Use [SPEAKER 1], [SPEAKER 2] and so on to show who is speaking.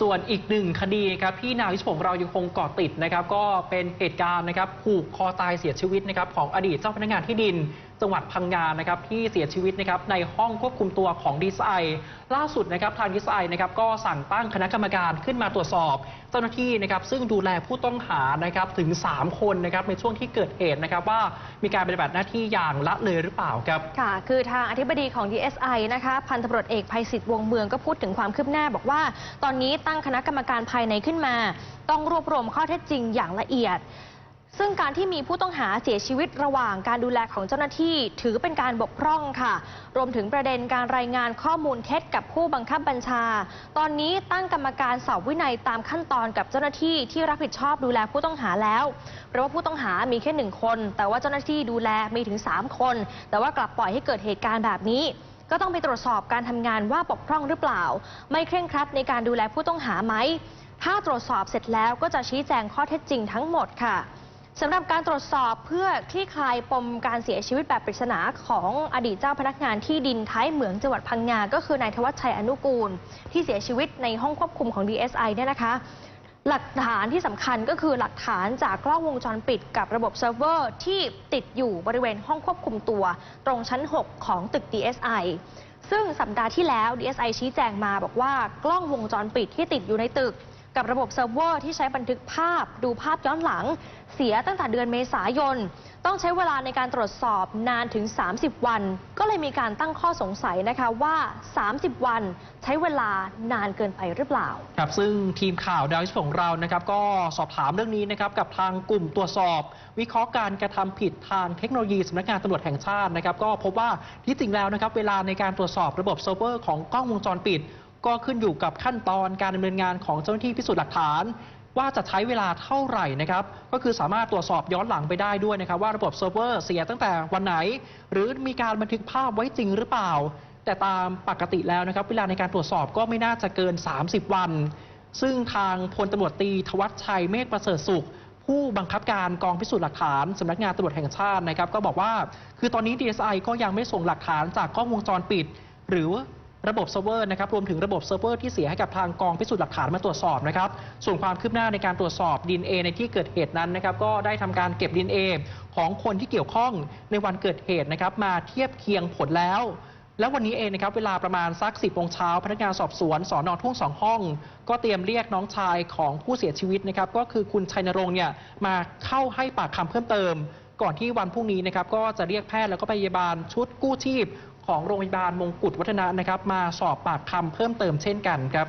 [SPEAKER 1] ส่วนอีกหนึ่งคดีครับที่นาวิชผมเรายังคงเกาะติดนะครับ ก็เป็นเหตุการณ์นะครับผูกคอตายเสียชีวิตนะครับของอดีตเจ้าพนักงานที่ดินจังหวัดพังงานะครับที่เสียชีวิตนะครับในห้องควบคุมตัวของดีไซล่าสุดนะครับทางดีไซนะครับก็สั่งตั้งคณะกรรมการขึ้นมาตรวจสอบ เจ้าหน้าที่นะครับซึ่งดูแลผู้ต้องหานะครับถึง 3 คนนะครับในช่วงที่เกิดเหตุนะครับว่ามีการปฏิบัติหน้าที่อย่างละเลยหรือเปล่าครับ
[SPEAKER 2] ค่ะ คือทางอธิบดีของ DSI นะคะพันตำรวจเอกภัยศิษฐ์วงเมืองก็พูดถึงความคืบหน้าบอกว่า ตอนนี้ตั้งคณะกรรมการภายในขึ้นมา ต้องรวบรวมข้อเท็จจริงอย่างละเอียด ซึ่งการที่มีผู้ต้องหาเสียชีวิตระหว่างการดูแลของเจ้าหน้าที่ ถือเป็นการบกพร่องค่ะ รวมถึงประเด็นการรายงานข้อมูลเท็จกับผู้บังคับบัญชา ตอนนี้ตั้งกรรมการสอบวินัยตามขั้นตอนกับเจ้าหน้าที่ที่รับผิดชอบดูแลผู้ต้องหาแล้ว เพราะว่าผู้ต้องหามีแค่หนึ่งคน แต่ว่าเจ้าหน้าที่ดูแลมีถึง 3 คน แต่ว่ากลับปล่อยให้เกิดเหตุการณ์แบบนี้ก็ต้องไปตรวจสอบการทำงานว่าบกพร่องหรือเปล่า ไม่เคร่งครัดในการดูแลผู้ต้องหาไหม ถ้าตรวจสอบเสร็จแล้วก็จะชี้แจงข้อเท็จจริงทั้งหมดค่ะ สำหรับการตรวจสอบเพื่อคลี่คลายปมการเสียชีวิตแบบปริศนาของอดีตเจ้าพนักงานที่ดินท้ายเหมืองจังหวัดพังงา ก็คือนายธวัชชัยอนุกูล ที่เสียชีวิตในห้องควบคุมของ DSI เนี่ยนะคะ หลักฐานที่สำคัญก็คือหลักฐานจากกล้องวงจรปิดกับระบบเซิร์ฟเวอร์ที่ติดอยู่บริเวณห้องควบคุมตัว ตรงชั้น 6 ของตึก DSI ซึ่งสัปดาห์ที่แล้ว DSI ชี้แจงมาบอกว่ากล้องวงจรปิดที่ติดอยู่ในตึก กับระบบเซิร์ฟเวอร์ที่ใช้บันทึกภาพ ดูภาพย้อนหลัง เสียตั้งแต่เดือนเมษายน ต้องใช้เวลาในการตรวจสอบนานถึง 30 วัน ก็เลยมีการตั้งข้อสงสัยนะคะว่า 30 วันใช้เวลานานเกินไปหรือเปล่า
[SPEAKER 1] ครับซึ่งทีมข่าวดาวของเรานะครับ ก็สอบถามเรื่องนี้นะครับกับทางกลุ่มตรวจสอบ วิเคราะห์การกระทำผิดทางเทคโนโลยีสำนักงานตำรวจแห่งชาตินะครับ ก็พบว่าที่จริงแล้วนะครับ เวลาในการตรวจสอบระบบเซิร์ฟเวอร์ของกล้องวงจรปิด ก็ขึ้นอยู่กับขั้นตอนการดำเนินงานของเจ้าหน้าที่พิสูจน์หลักฐาน ว่าจะใช้เวลาเท่าไหร่นะครับ ก็คือสามารถตรวจสอบย้อนหลังไปได้ด้วยนะครับ ว่าระบบเซิร์ฟเวอร์เสียตั้งแต่วันไหน หรือมีการบันทึกภาพไว้จริงหรือเปล่า แต่ตามปกติแล้วนะครับ เวลาในการตรวจสอบก็ไม่น่าจะเกิน 30 วัน ซึ่งทางพลตำรวจตีทวัชชัยเมฆประเสริฐสุขผู้บังคับการกองพิสูจน์หลักฐานสำนักงานตำรวจแห่งชาตินะครับ ก็บอกว่า คือตอนนี้ DSI ก็ยังไม่ส่งหลักฐานจากกล้องวงจรปิด หรือ ระบบเซิร์ฟเวอร์นะครับรวมถึงระบบเซิร์ฟเวอร์ที่เสียให้กับทางกองพิสูจน์หลักฐานมาตรวจสอบนะครับส่วนความคืบหน้าในการตรวจสอบดีเอในที่เกิดเหตุนั้นนะครับก็ได้ทำการเก็บดีเอของคนที่เกี่ยวข้องในวันเกิดเหตุนะครับมาเทียบเคียงผลแล้วแล้ววันนี้เองนะครับเวลาประมาณสัก10โมงเช้าพนักงานสอบสวนสอนอทุ่งสองห้อง ก็เตรียมเรียกน้องชายของผู้เสียชีวิตนะครับก็คือคุณชัยนรงค์เนี่ยมาเข้าให้ปากคำเพิ่มเติม ก่อนที่วันพรุ่งนี้นะครับก็จะเรียกแพทย์แล้วก็พยาบาลชุดกู้ชีพของโรงพยาบาลมงกุฎวัฒนะนะครับมาสอบปากคำเพิ่มเติมเช่นกันครับ